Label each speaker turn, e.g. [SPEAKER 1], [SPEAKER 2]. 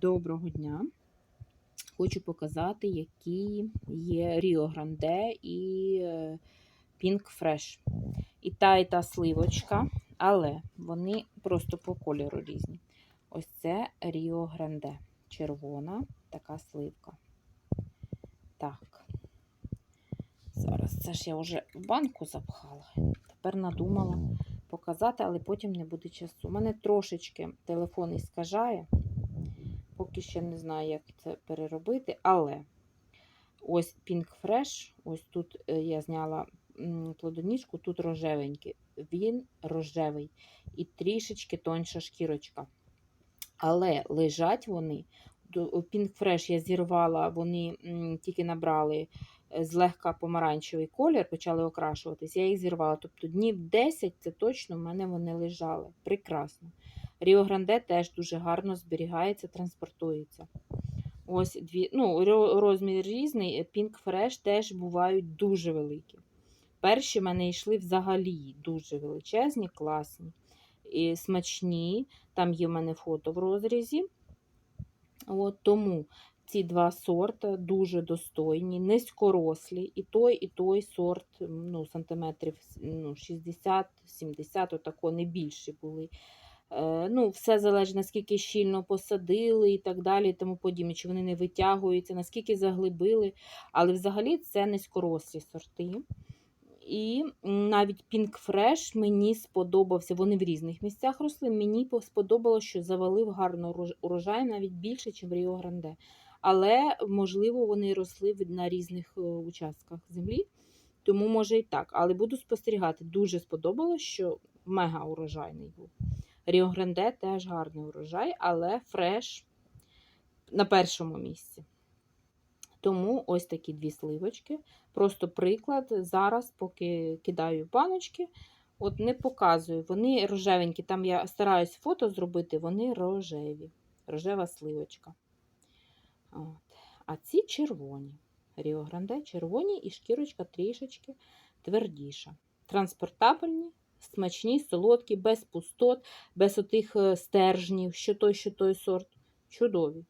[SPEAKER 1] Доброго дня! Хочу показати, які є Ріо Гранде і е, Pink Fresh. І та, і та сливочка, але вони просто по кольору різні. Ось це Ріо Гранде. Червона така сливка. Так. Зараз це ж я вже в банку запхала. Тепер надумала показати, але потім не буде часу. У мене трошечки телефон іскажає. Поки ще не знаю, як це переробити, але ось Pink Fresh, ось тут е, я зняла плодоніжку, тут рожевенький. Він рожевий і трішечки тоньша шкірочка. Але лежать вони. Pink Fresh я зірвала, вони тільки набрали е, злегка помаранчевий колір, почали окрашуватись. Я їх зірвала. Тобто днів 10 це точно в мене вони лежали. Прекрасно. Ріо Гранде теж дуже гарно зберігається, транспортується. Ось дві, ну, розмір різний. Pink Fresh теж бувають дуже великі. Перші в мене йшли взагалі дуже величезні, класні і смачні. Там є в мене фото в розрізі. От, тому ці два сорти дуже достойні, низькорослі. І той, і той сорт ну, сантиметрів ну, 60-70, отако не більші були. Е, Ну, все залежить, наскільки щільно посадили і так далі, і тому подібне, чи вони не витягуються, наскільки заглибили. Але взагалі це низькорослі сорти. І навіть Pink Fresh мені сподобався. Вони в різних місцях росли. Мені сподобалося, що завалив гарно урожай навіть більше, ніж в Ріо Гранде. Але, можливо, вони росли на різних е, участках землі. Тому може і так. Але буду спостерігати. Дуже сподобалось, що мега урожайний був. Ріо Гранде теж гарний урожай, але фреш на першому місці. Тому ось такі дві сливочки. Просто приклад. Зараз, поки кидаю баночки, от не показую. Вони рожевенькі. Там я стараюсь фото зробити, вони рожеві. Рожева сливочка. От. А ці червоні. Ріо Гранде червоні і шкірочка трішечки твердіша. Транспортабельні, смачні, солодкі, без пустот, без отих е, стержнів, що той, що той сорт. Чудові.